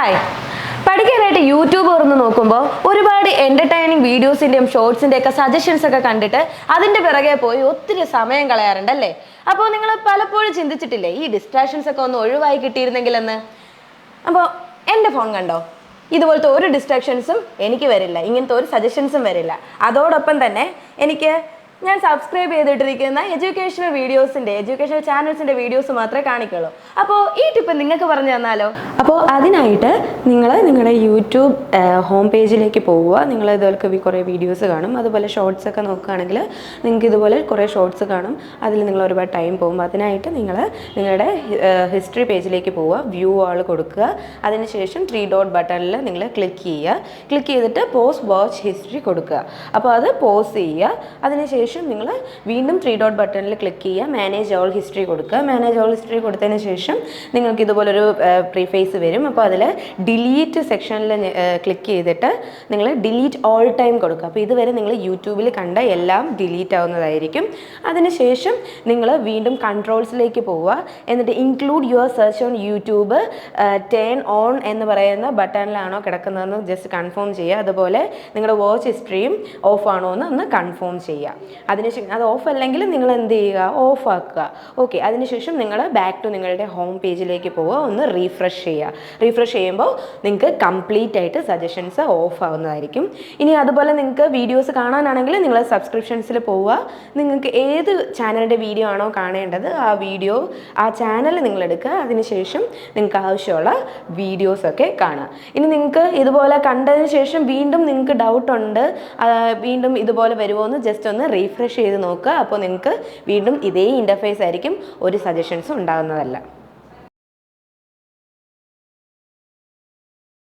Hi പഠിക്കാനായിട്ട് YouTube തുറന്ന് നോക്കുമ്പോൾ ഒരുപാട് എന്റർടൈനിങ് വീഡിയോസിന്റെയും ഷോർട്സിന്റെയും ഒക്കെ സജഷൻസ് ഒക്കെ കണ്ടിട്ട് അതിന്റെ പിറകെ പോയി ഒത്തിരി സമയം കളയാറുണ്ടല്ലേ അപ്പോൾ നിങ്ങൾ പലപ്പോഴും ചിന്തിച്ചിട്ടില്ലേ ഈ ഡിസ്ട്രാക്ഷൻസ് ഒക്കെ ഒന്ന് ഒഴിവായി കിട്ടിയിരുന്നെങ്കിലെന്ന്? അപ്പോൾ എന്റെ ഫോൺ കണ്ടോ? ഇതുപോലത്തെ ഒരു ഡിസ്ട്രാക്ഷൻസും എനിക്ക് വരില്ല ഇങ്ങനത്തെ ഒരു സജഷൻസും വരില്ല. അതോടൊപ്പം തന്നെ എനിക്ക് ഞാൻ സബ്സ്ക്രൈബ് ചെയ്തിട്ടിരിക്കുന്ന എഡ്യൂക്കേഷണൽ വീഡിയോസിന്റെ എഡ്യൂക്കേഷണൽ ചാനൽസിന്റെ വീഡിയോസ് മാത്രമേ കാണിക്കുള്ളൂ. അപ്പോൾ ഈ ടിപ്പ് നിങ്ങൾക്ക് പറഞ്ഞു തന്നാലോ? അപ്പോൾ അതിനായിട്ട് നിങ്ങൾ നിങ്ങളുടെ യൂട്യൂബ് ഹോം പേജിലേക്ക് പോവുക. നിങ്ങൾ ഇതുപോലെ കുറേ വീഡിയോസ് കാണും. അതുപോലെ ഷോർട്സ് ഒക്കെ നോക്കുകയാണെങ്കിൽ നിങ്ങൾക്ക് ഇതുപോലെ കുറേ ഷോർട്സ് കാണും. അതിൽ നിങ്ങൾ ഒരുപാട് ടൈം പോകും. അതിനായിട്ട് നിങ്ങൾ നിങ്ങളുടെ ഹിസ്റ്ററി പേജിലേക്ക് പോവുക. വ്യൂ ആൾ കൊടുക്കുക. അതിനുശേഷം ത്രീ ഡോട്ട് ബട്ടണിൽ നിങ്ങൾ ക്ലിക്ക് ചെയ്യുക. ക്ലിക്ക് ചെയ്തിട്ട് പോസ്റ്റ് വാച്ച് ഹിസ്റ്ററി കൊടുക്കുക. അപ്പോൾ അത് പോസ് ചെയ്യുക. അതിനുശേഷം നിങ്ങൾ വീണ്ടും ത്രീ ഡോട്ട് ബട്ടണിൽ ക്ലിക്ക് ചെയ്യുക. മാനേജ് ഓൾ ഹിസ്റ്ററി കൊടുക്കുക. മാനേജ് ഓൾ ഹിസ്റ്ററി കൊടുത്തതിന് ശേഷം നിങ്ങൾക്ക് ഇതുപോലൊരു പ്രീഫേസ് വരും. അപ്പോൾ അതിൽ ഡിലീറ്റ് സെക്ഷനിൽ ക്ലിക്ക് ചെയ്തിട്ട് നിങ്ങൾ ഡിലീറ്റ് ഓൾ ടൈം കൊടുക്കുക. അപ്പോൾ ഇതുവരെ നിങ്ങൾ യൂട്യൂബിൽ കണ്ട എല്ലാം ഡിലീറ്റ് ആവുന്നതായിരിക്കും. അതിനുശേഷം നിങ്ങൾ വീണ്ടും കൺട്രോൾസിലേക്ക് പോവുക. എന്നിട്ട് include your search on YouTube turn on എന്ന് പറയുന്ന ബട്ടണിലാണോ കിടക്കുന്നതെന്ന് ജസ്റ്റ് കൺഫേം ചെയ്യുക. അതുപോലെ നിങ്ങളുടെ വാച്ച് ഹിസ്റ്ററിയും ഓഫ് ആണോ എന്ന് ഒന്ന് കൺഫേം ചെയ്യുക. അതിനുശേഷം അത് ഓഫ് അല്ലെങ്കിൽ നിങ്ങൾ എന്ത് ചെയ്യുക? ഓഫ് ആക്കുക. ഓക്കെ അതിനുശേഷം നിങ്ങൾ ബാക്ക് ടു നിങ്ങളുടെ ഹോം പേജിലേക്ക് പോവുക. ഒന്ന് റീഫ്രഷ് ചെയ്യുക. റീഫ്രഷ് ചെയ്യുമ്പോൾ നിങ്ങൾക്ക് കംപ്ലീറ്റ് ആയിട്ട് സജഷൻസ് ഓഫ് ആവുന്നതായിരിക്കും. ഇനി അതുപോലെ നിങ്ങൾക്ക് വീഡിയോസ് കാണാനാണെങ്കിൽ നിങ്ങൾ സബ്സ്ക്രിപ്ഷൻസിൽ പോവുക. നിങ്ങൾക്ക് ഏത് ചാനലിന്റെ വീഡിയോ ആണോ കാണേണ്ടത് ആ വീഡിയോ ആ ചാനൽ നിങ്ങൾ എടുക്കുക. അതിനുശേഷം നിങ്ങൾക്ക് ആവശ്യമുള്ള വീഡിയോസൊക്കെ കാണുക. ഇനി നിങ്ങൾക്ക് ഇതുപോലെ കണ്ടതിന് ശേഷം വീണ്ടും നിങ്ങൾക്ക് ഡൗട്ടുണ്ട് വീണ്ടും ഇതുപോലെ വരുമോ എന്ന് ജസ്റ്റ് ഒന്ന് റീഫ്രഷ് ചെയ്ത് നോക്കുക. അപ്പോൾ നിങ്ങൾക്ക് വീണ്ടും ഇതേ ഇന്റർഫേസ് ആയിരിക്കും ഒരു സജഷൻസും ഉണ്ടാകുന്നതല്ല.